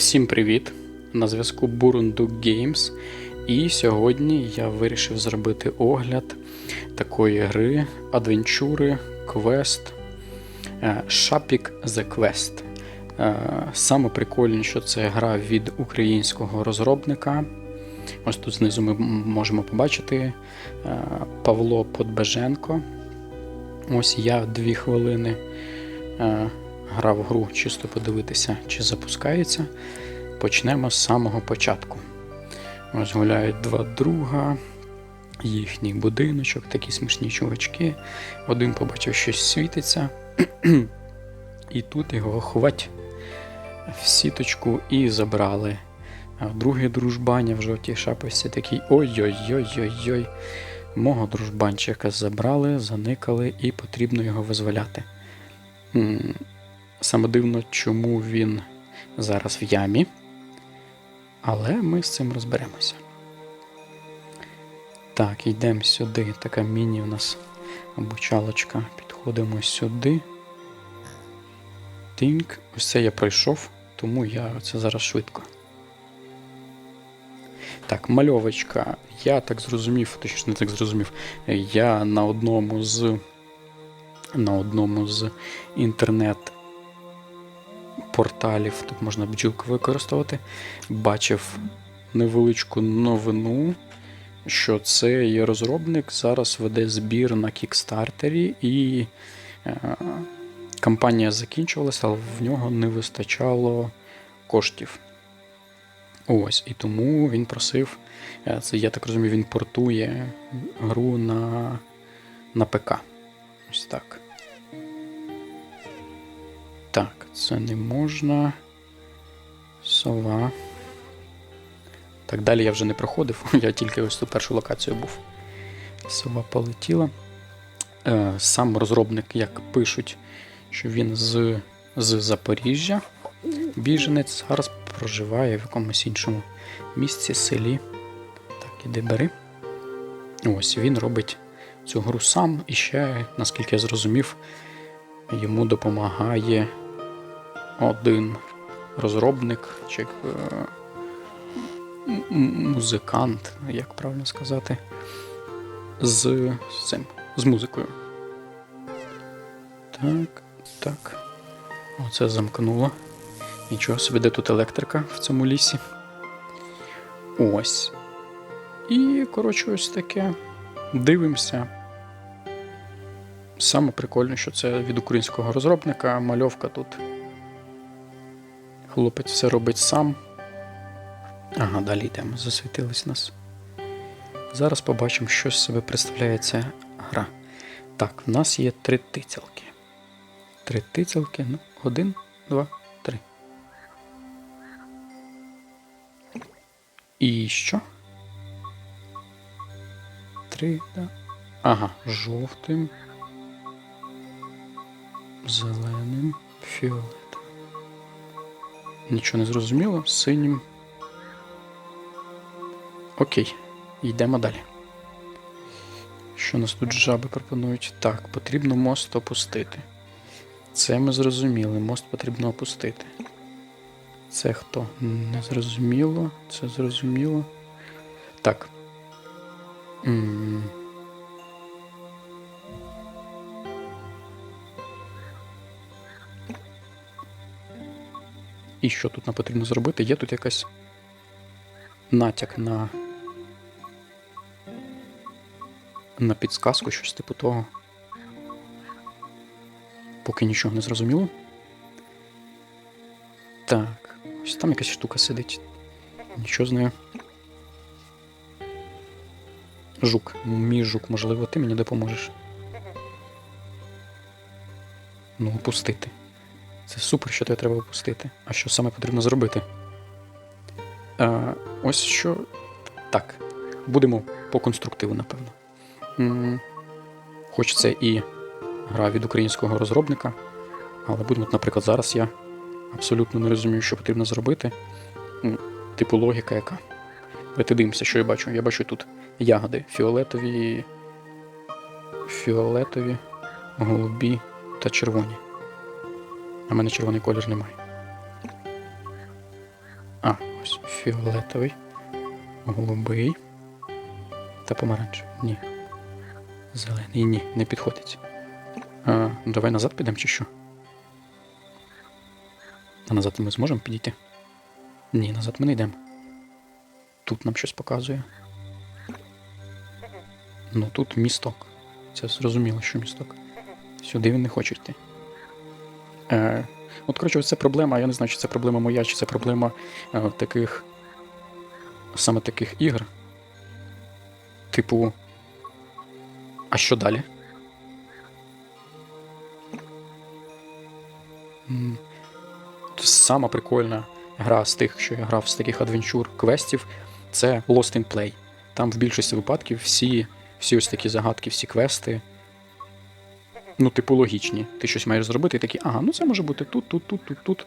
Всім привіт! На зв'язку Burundu Games. І сьогодні я вирішив зробити огляд такої гри адвенчури, квест е, Shapik The Quest. Е, Саме прикольне, що це гра від українського розробника. Ось тут знизу ми можемо побачити е, Павло Подбеженко. Ось я дві хвилини грав гру, чисто подивитися, чи запускається. Почнемо з самого початку. Ось гуляють два друга, їхній будиночок, такі смішні чувачки. Один побачив, щось світиться, і тут його хвать в сіточку і забрали. А другий дружбаня в жовтій шапочці такий ой-ой-ой-ой-ой. Мого дружбанчика забрали, заникали і потрібно його визволяти. Саме дивно, чому він зараз в ямі. Але ми з цим розберемося. Так, йдемо сюди. Така міні у нас обучалочка. Підходимо сюди. Тинк. Ось це я пройшов, тому я це зараз швидко. Так, мальовочка. Я так зрозумів, точніше не так зрозумів. Я на одному з на одному з інтернет порталів, тут можна бджілку використовувати, бачив невеличку новину, що цей розробник зараз веде збір на кікстартері, і е, кампанія закінчувалася, але в нього не вистачало коштів. Ось, і тому він просив, е, це я так розумію, він портує гру на, на ПК. Ось так. Це не можна. Сова. Так, далі я вже не проходив, я тільки ось ту першу локацію був. Сова полетіла. Е, Сам розробник, як пишуть, що він з, з Запоріжжя. Біженець зараз проживає в якомусь іншому місці, селі. Так, іди бери. Ось він робить цю гру сам і ще, наскільки я зрозумів, йому допомагає один розробник чи е, музикант, як правильно сказати, з цим, з музикою. Так, так. Оце замкнуло. Нічого собі, де тут електрика в цьому лісі. Ось. І, коротше, ось таке. Дивимося. Саме прикольне, що це від українського розробника, мальовка тут. Хлопець все робить сам. Ага, далі йдемо, засвітились нас. Зараз побачимо, що з себе представляє ця гра. Так, в нас є три тицялки. Три тицялки. Ну, один, два, три. І що? Три, да. Ага, жовтим зеленим, фіолетовим. Нічого не зрозуміло, синім. Окей, йдемо далі. Що нас тут жаби пропонують? Так, потрібно мост опустити. Це ми зрозуміли, мост потрібно опустити. Це хто? Не зрозуміло, це зрозуміло. Так. М. І що тут нам потрібно зробити? Є тут якась натяк на. На підсказку, щось типу того. Поки нічого не зрозуміло. Так, ось там якась штука сидить. Нічого з нею. Жук, мій жук, можливо, ти мені допоможеш. Ну, опустити. Це супер, що тебе треба опустити. А що саме потрібно зробити? Е, ось що. Так. Будемо по конструктиву, напевно. Хоч це і гра від українського розробника, але будемо, наприклад, зараз я абсолютно не розумію, що потрібно зробити. Типу логіка яка. Давайте дивимося, що я бачу. Я бачу тут ягоди фіолетові, фіолетові, голубі та червоні. А в мене червоний колір немає. А, ось фіолетовий, голубий та помаранчевий. Ні. Зелений, ні, не підходить. А, давай назад підемо чи що? А назад ми зможемо підійти? Ні, назад ми не йдемо. Тут нам щось показує. Ну тут місток. Це зрозуміло, що місток. Сюди він не хоче йти. Е, от, коротше, це проблема. Я не знаю, чи це проблема моя, чи це проблема е, таких. Саме таких ігр. Типу. А що далі? Сама прикольна гра з тих, що я грав з таких адвенчур квестів, це Lost in Play. Там в більшості випадків всі, всі ось такі загадки, всі квести. Ну, типу, логічні. Ти щось маєш зробити, і такий, ага, ну це може бути тут, тут, тут, тут, тут.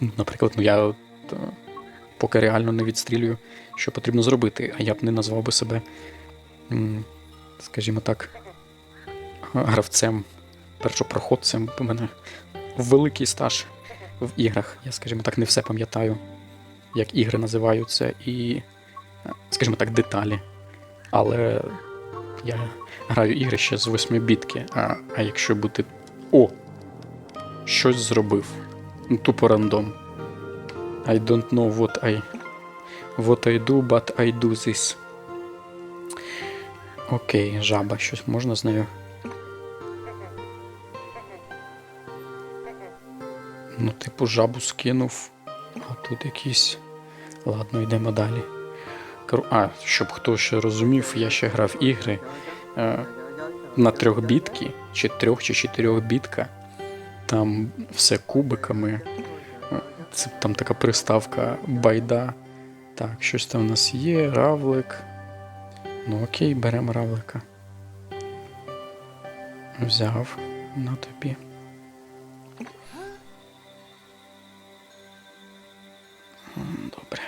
Ну, Наприклад, ну я от, е, поки реально не відстрілюю, що потрібно зробити, а я б не назвав би себе, скажімо так, гравцем, першопроходцем. У мене великий стаж в іграх. Я, скажімо так, не все пам'ятаю, як ігри називаються, і, е, скажімо так, деталі. Але я граю ігри ще з 8 бітки, а, а якщо бути. О! Щось зробив. Ну, Тупо рандом. I don't know what I what I do, but I do this. Окей, жаба, щось можна з нею. Ну, типу, жабу скинув, а тут якийсь. Ладно, йдемо далі. А, щоб хто ще розумів, я ще грав ігри е, на трьохбітки, чи трьох, чи чотирьохбітка. Там все кубиками. Е, Це там така приставка байда. Так, щось там у нас є, равлик. Ну окей, беремо равлика. Взяв на тобі. Добре.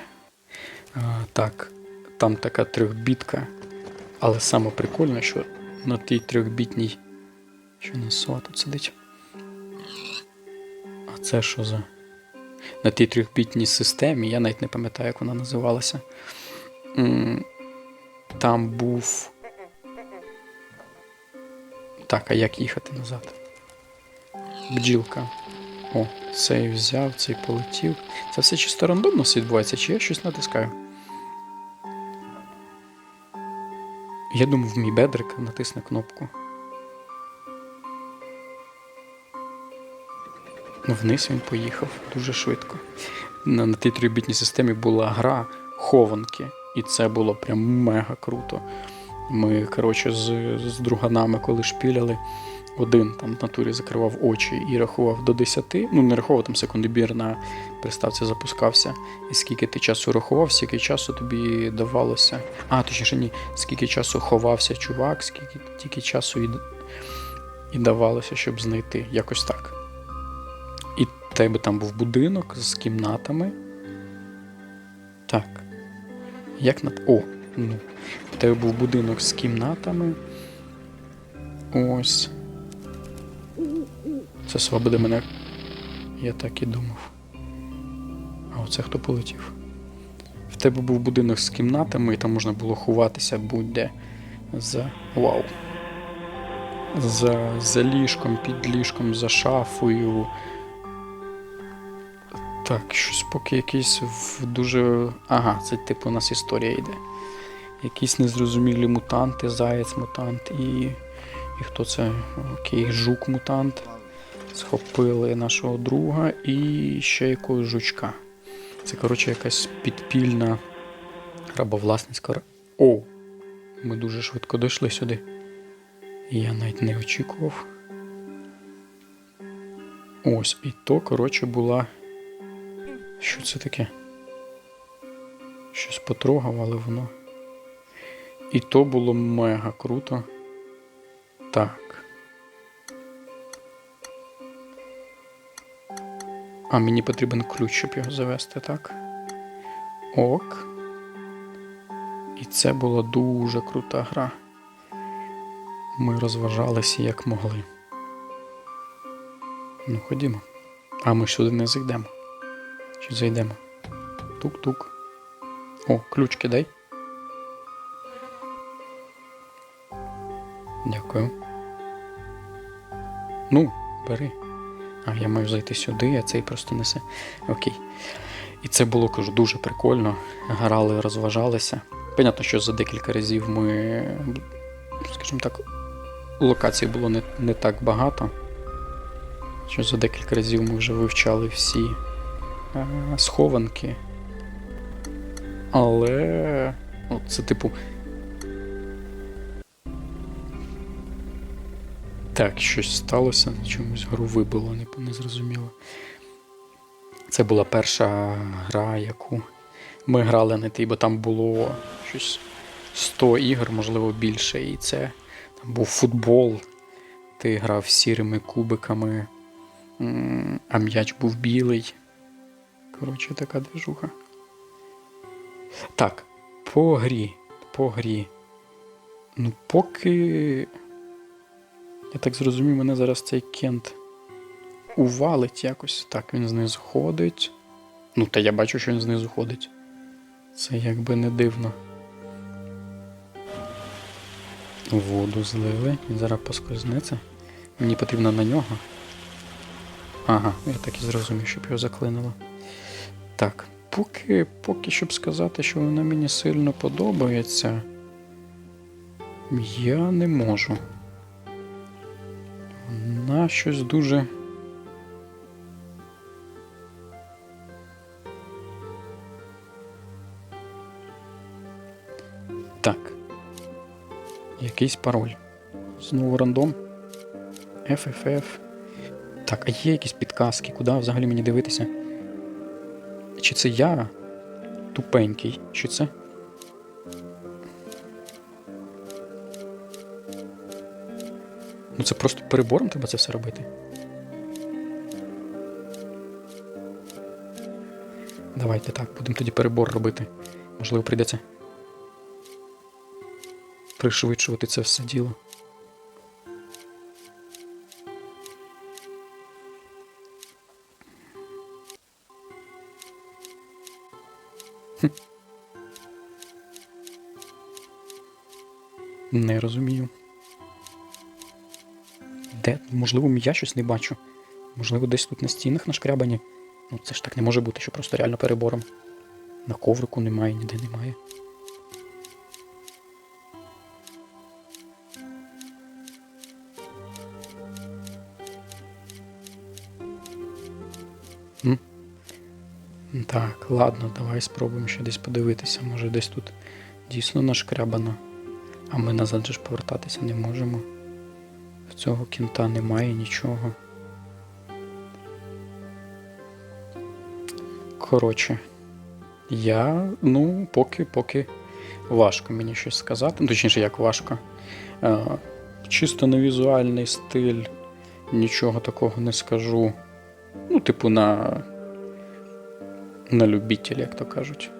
А, так, там така трьохбітка. Але саме прикольне, що на тій трьохбітній. Що нас сова тут сидить? А це що за. На тій трьохбітній системі, я навіть не пам'ятаю, як вона називалася. Там був. Так, а як їхати назад? Бджілка. О, цей взяв, цей полетів. Це все чисто рандомно відбувається, чи я щось натискаю? Я думав, мій бедрик натисне кнопку. Ну, Вниз він поїхав дуже швидко. На, на тій трьохбітній системі була гра хованки, і це було прям мега круто. Ми, коротше, з, з друганами, коли шпіляли, один там в натурі закривав очі і рахував до 10. Ну, не рахував там секундобір на приставці запускався. І скільки ти часу рахував, скільки часу тобі давалося. А, точніше ні, скільки часу ховався чувак, скільки тільки часу і, і давалося, щоб знайти. Якось так. І в тебе там був будинок з кімнатами. Так. Як на. О, ну. В тебе був будинок з кімнатами. Ось. Це свобода мене. Я так і думав. А оце хто полетів? В тебе був будинок з кімнатами, і там можна було ховатися будь-де за. Вау. За, за ліжком, під ліжком, за шафою. Так, щось поки якийсь дуже. Ага, це типу у нас історія йде. Якісь незрозумілі мутанти, заєць мутант і. І хто це? Окей, жук-мутант. Схопили нашого друга і ще якогось жучка. Це, коротше, якась підпільна рабовласницька. ра- О! Ми дуже швидко дійшли сюди. Я навіть не очікував. Ось, і то, коротше, була. Що це таке? Щось потрогав, але воно. І то було мега круто. Так. А мені потрібен ключ, щоб його завести, так? Ок. І це була дуже крута гра. Ми розважалися як могли. Ну, ходімо. А ми сюди не зайдемо. Чи зайдемо? Тук-тук. О, ключ кидай. Дякую. Ну, бери. А, я маю зайти сюди, а цей просто несе. Окей. І це було, кажу, дуже прикольно. Грали, розважалися. Понятно, що за декілька разів ми, скажімо так, локацій було не, не так багато. Що за декілька разів ми вже вивчали всі е, схованки. Але. От це типу. Так, щось сталося, чомусь гру вибило, не, не зрозуміло. Це була перша гра, яку ми грали на тій, бо там було щось 100 ігор, можливо, більше. І це там був футбол. Ти грав сірими кубиками, а м'яч був білий. Коротше, така движуха. Так, по грі. По грі. Ну, поки. Я так зрозумів, мене зараз цей кент увалить якось. Так, він знизу ходить. Ну, та я бачу, що він знизу ходить. Це якби не дивно. Воду злили. Він зараз поскользнеться. Мені потрібно на нього. Ага, я так і зрозумів, щоб його заклинило. Так, поки, поки щоб сказати, що вона мені сильно подобається, я не можу. Вона щось дуже. Так. Якийсь пароль. Знову рандом. FFF. Так, а є якісь підказки, куди взагалі мені дивитися? Чи це я тупенький? Чи це? Це просто перебором треба це все робити. Давайте так, будемо тоді перебор робити. Можливо, прийдеться пришвидшувати це все діло. Не розумію. Де? Можливо, я щось не бачу. Можливо, десь тут на стінах нашкрябані. Ну, це ж так не може бути, що просто реально перебором. На коврику немає, ніде немає. М? Так, ладно, давай спробуємо ще десь подивитися. Може десь тут дійсно нашкрябано. А ми назад же ж повертатися не можемо. В цього кінта немає нічого. Коротше, я, ну, поки, поки важко мені щось сказати. Точніше, як важко. Е, чисто на візуальний стиль нічого такого не скажу. Ну, типу, на. На любителя, як то кажуть.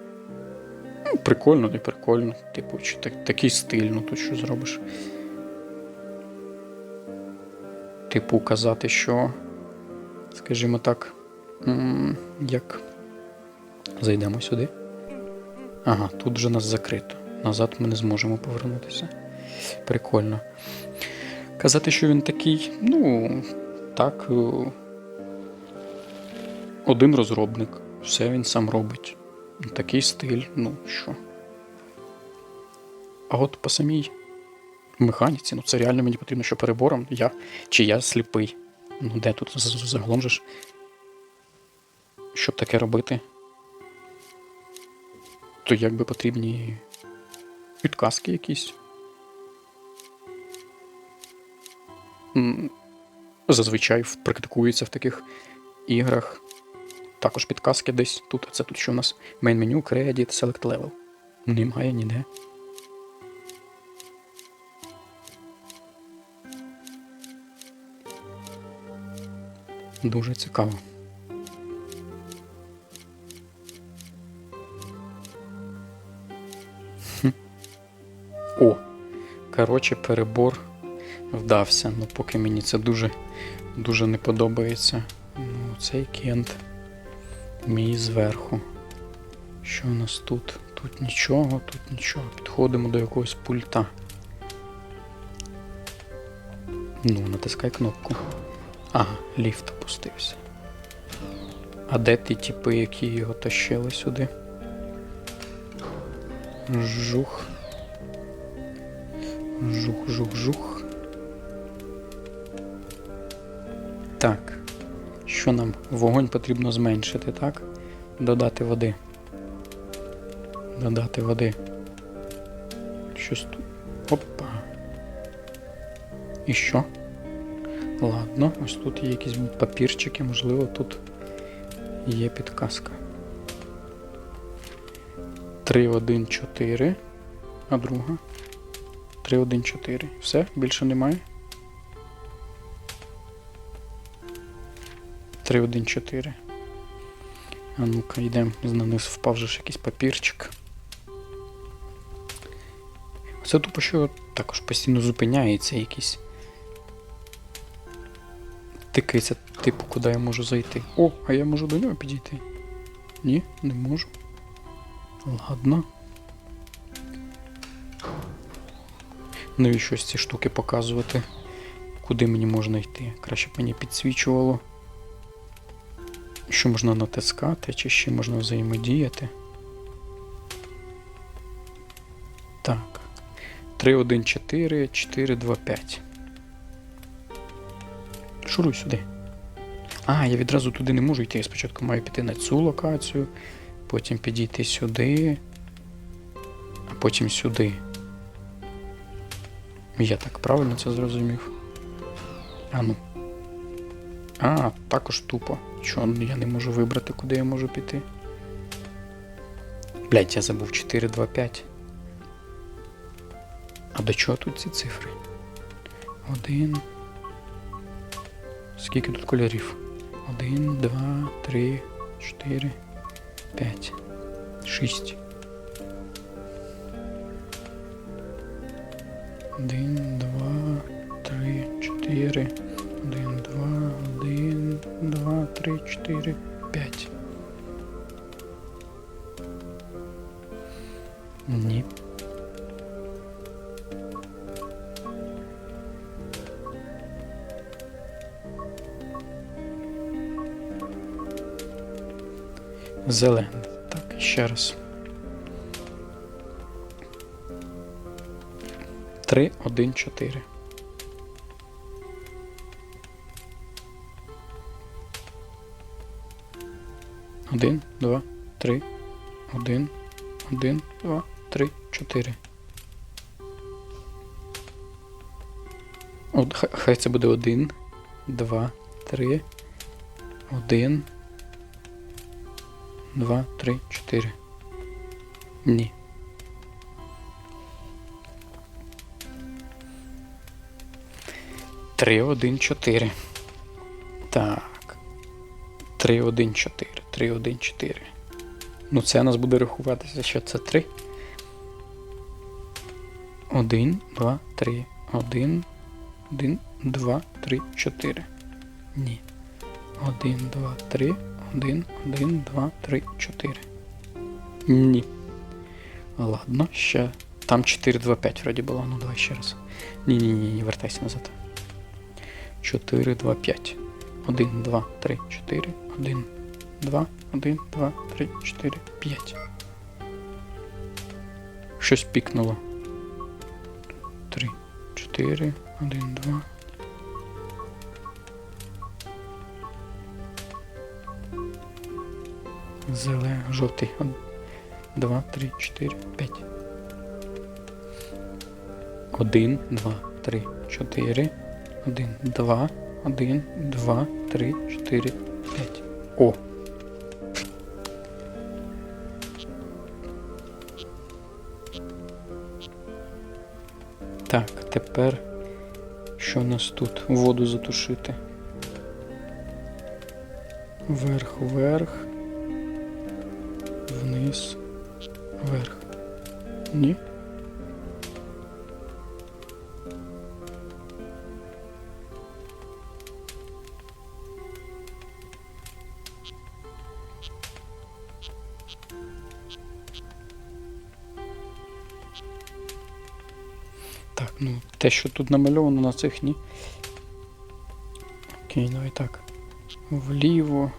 Ну, прикольно, не прикольно. Типу, чи так, такий стиль, ну тут що зробиш. Типу, казати, що, скажімо так, як зайдемо сюди. Ага, тут вже нас закрито. Назад ми не зможемо повернутися. Прикольно. Казати, що він такий, ну, так. е, Один розробник. Все він сам робить. Такий стиль, ну що. А от по самій механіці, ну це реально мені потрібно, що перебором я чи я сліпий. Ну де тут загалом же ж? Щоб таке робити? То якби потрібні підказки якісь. Зазвичай практикується в таких іграх. Також підказки десь тут. Це тут що у нас? Main menu, Credit, Select Level. Немає ніде. Дуже цікаво. О! Коротше, перебор вдався. Ну, поки мені це дуже, дуже не подобається. Ну, цей кент. Мій зверху. Що у нас тут? Тут нічого, тут нічого. Підходимо до якогось пульта. Ну, натискай кнопку. Ага, ліфт опустився. А де ті тіпи, які його тащили сюди? Жух. Жух, жух, жух. Так. Що нам? Вогонь потрібно зменшити, так? Додати води. Додати води. Щось тут. Опа. І що? Ладно, ось тут є якісь папірчики, можливо, тут є підказка. 3, 1, 4. А друга. 3, 1, 4. Все, більше немає. 3, 1, 4. А ну-ка, йдемо, на низ впав же ж якийсь папірчик. Це тупо що також постійно зупиняється якийсь. Тикається, типу, куди я можу зайти. О, а я можу до нього підійти. Ні, не можу. Ладно. Навіщо ці штуки показувати? Куди мені можна йти? Краще б мені підсвічувало. Що можна натискати, чи ще можна взаємодіяти? Так. 3, 1, 4, 4, 2, 5. Шуруй сюди. А, я відразу туди не можу йти. Я спочатку маю піти на цю локацію, потім підійти сюди, а потім сюди. Я так правильно це зрозумів. А ну. А, також тупо. Що я не можу вибрати, куди я можу піти? Блять, я забув 4, 2, 5. А до чого тут ці цифри? Один. Скільки тут кольорів? Один, два, три, чотири, п'ять, шість. Один, два, три, чотири. Один, два, один, два, три, чотири, п'ять. Ні. Зелений. Так, ще раз. Три, один, чотири. Один, два, три. Один, один, два, три, чотири. От, хай це буде один, два, три, один. Два, три, чотири. Ні. Три, один, чотири. Так. Три, один, чотири. Три, один, чотири. Ну, це нас буде рахуватися, що це три. Один, два, три. Один. Один, два, три, чотири. Ні. Один, два, три. Один, один, два, три, чотири. Ні. Ладно, ще. Там 4, 2, 5 вроді було. Ну давай ще раз. Ні, ні, ні, ні, вертайся назад. 4, 2, 5. 1, 2, 3, 4. 1, 2, 1, 2, 3, 4, 5. Щось пікнуло. 3, 4, 1, 2. Зеле, жовтий. Од- Два, три, чотири, п'ять. Один, два, три, чотири. Один, два, один, два, три, чотири, п'ять. О. Так, тепер що у нас тут? Воду затушити. Вверх, вверх. Ні. Так, ну, те, що тут намальовано на цих ні. Окей, давай так. Вліво,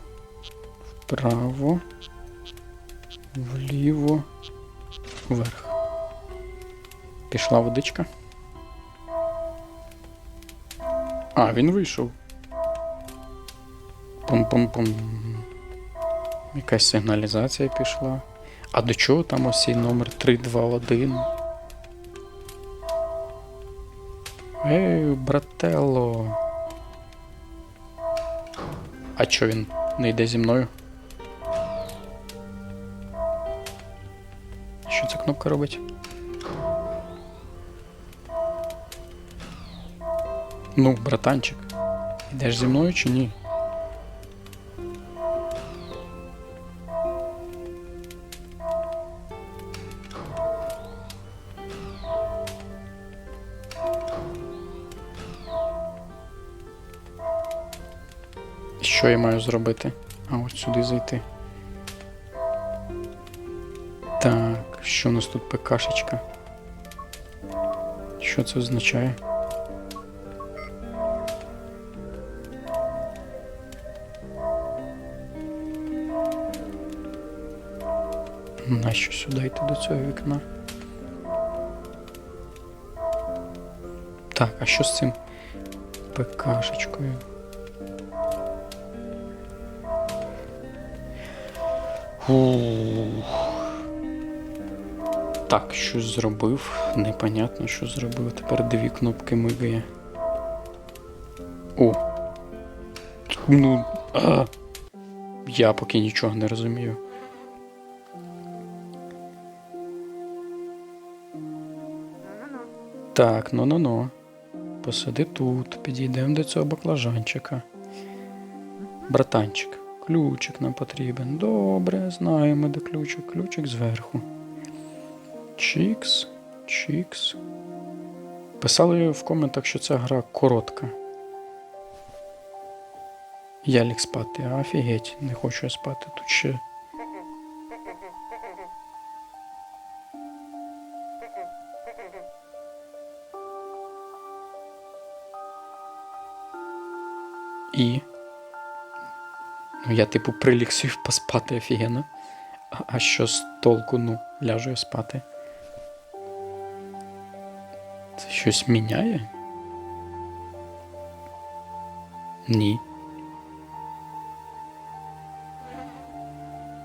вправо, вліво, вверх. Пішла водичка. А, він вийшов. Пум-пум-пум. Якась сигналізація пішла. А до чого там ось цей номер 321? Ей, брателло. А чо він не йде зі мною? Що ця кнопка робить? Ну, братанчик, йдеш зі мною чи ні? Що я маю зробити? А от сюди зайти. Так, що у нас тут ПКшечка? Що це означає? Нащо сюди йти до цього вікна? Так, а що з цим ПКшечкою? Ух. Так, щось зробив. Непонятно, що зробив. Тепер дві кнопки мигає. О. Ну. А. Я поки нічого не розумію. Так, ну-ну-ну. Посиди тут, підійдемо до цього баклажанчика. Братанчик, ключик нам потрібен. Добре, знаємо, де ключик. Ключик зверху. Чікс, чікс. Писали в коментах, що ця гра коротка. Я ліг спати, офігеть, не хочу я спати тут ще. І. Ну, я, типу, приліг сів поспати офігенно. А, а що з толку, ну, ляжу я спати. Це щось міняє? Ні.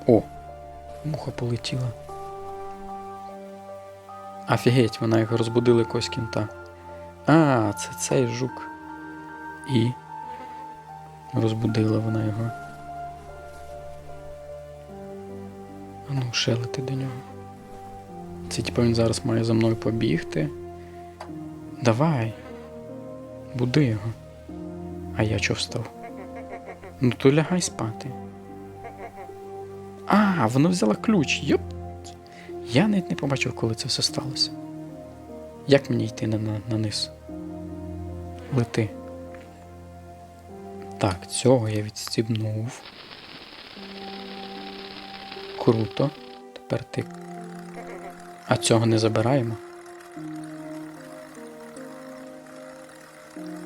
О, муха полетіла. Офігеть, вона його розбудила якогось кінта. А, це цей жук. І. Розбудила вона його. А ну, шелити до нього. Це типу він зараз має за мною побігти. Давай. Буди його. А я чого встав? Ну то лягай спати. А, воно взяло ключ. Йоп. Я навіть не побачив, коли це все сталося. Як мені йти на, на, на низ? Лети. Так, цього я відстібнув. Круто. Тепер ти. А цього не забираємо.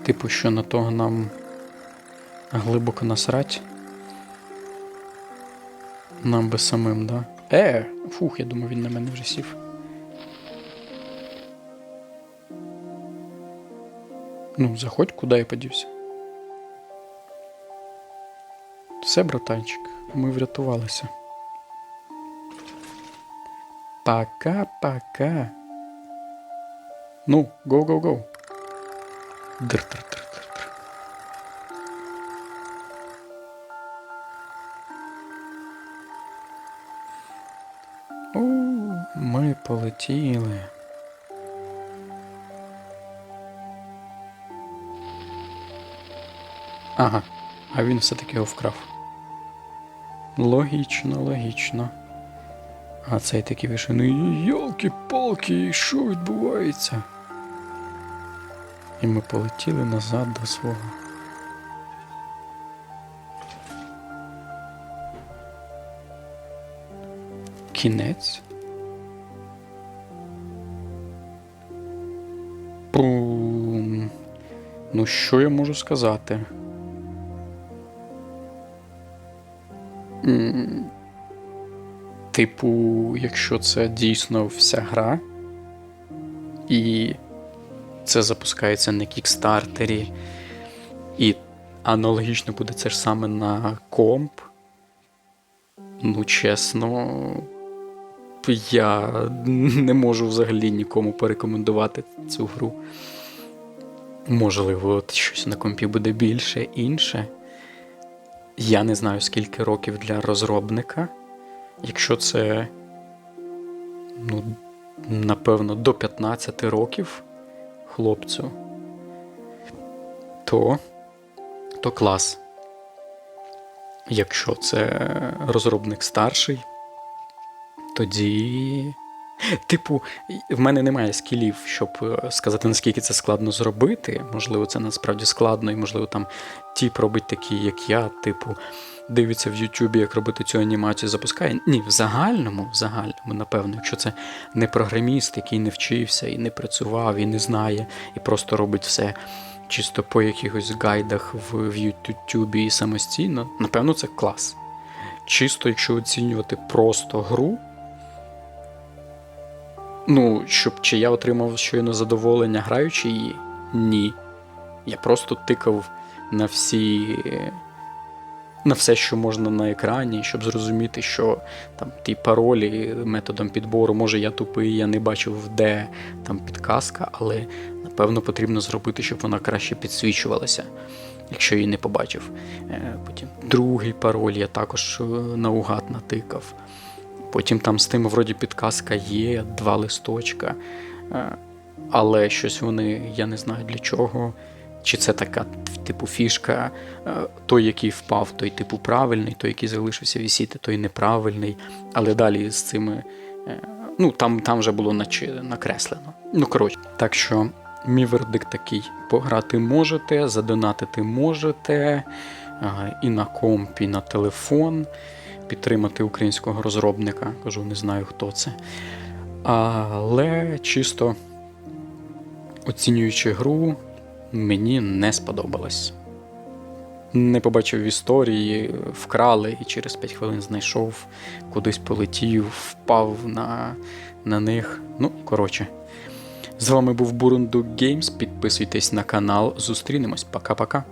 Типу, що на того нам глибоко насрать. Нам би самим, да? Е, фух, я думаю, він на мене вже сів. Ну, заходь, куди я подівся. Все, братанчик, ми врятувалися. Пока-пока. Ну, го-го-го. Др-др-др-др-др. У, ми полетіли. Ага, а він все-таки його вкрав. Логічно, логічно. А цей такий ну йолки-палки, що відбувається? І ми полетіли назад до свого. Кінець? Ну що я можу сказати? Типу, якщо це дійсно вся гра, і це запускається на кікстартері, і аналогічно буде це ж саме на комп. Ну, чесно, я не можу взагалі нікому порекомендувати цю гру. Можливо, от щось на компі буде більше, інше. Я не знаю, скільки років для розробника. Якщо це, ну, напевно, до 15 років хлопцю, то, то клас. Якщо це розробник старший, тоді. Типу, в мене немає скілів, щоб е, сказати, наскільки це складно зробити. Можливо, це насправді складно, і можливо, там тіп робить такі, як я, типу, дивиться в Ютубі, як робити цю анімацію, запускає. Ні, в загальному, в загальному, напевно, якщо це не програміст, який не вчився і не працював, і не знає, і просто робить все чисто по якихось гайдах в, в Ютубі і самостійно, напевно, це клас. Чисто, якщо оцінювати просто гру. Ну, щоб чи я отримав щойно задоволення граючи її? Ні. Я просто тикав на всі. На все, що можна на екрані, щоб зрозуміти, що там ті паролі методом підбору, може я тупий, я не бачив, де там підказка, але напевно потрібно зробити, щоб вона краще підсвічувалася, якщо її не побачив. Е, Потім другий пароль я також е, наугад натикав. Потім там з тим, вроді, підказка є, два листочка. Е, Але щось вони, я не знаю для чого. Чи це така, типу, фішка, е, той, який впав, той, типу, правильний, той, який залишився вісіти, той неправильний. Але далі з цими. е, Ну, там, там вже було накреслено. Ну, коротше, так що мій вердикт такий: пограти можете, задонатити можете е, і на комп, і на телефон підтримати українського розробника. Кажу, не знаю, хто це. Але чисто оцінюючи гру, мені не сподобалось. Не побачив в історії, вкрали і через 5 хвилин знайшов, кудись полетів, впав на, на них. Ну, коротше. З вами був Бурунду Геймс. Підписуйтесь на канал. Зустрінемось. Пока-пока.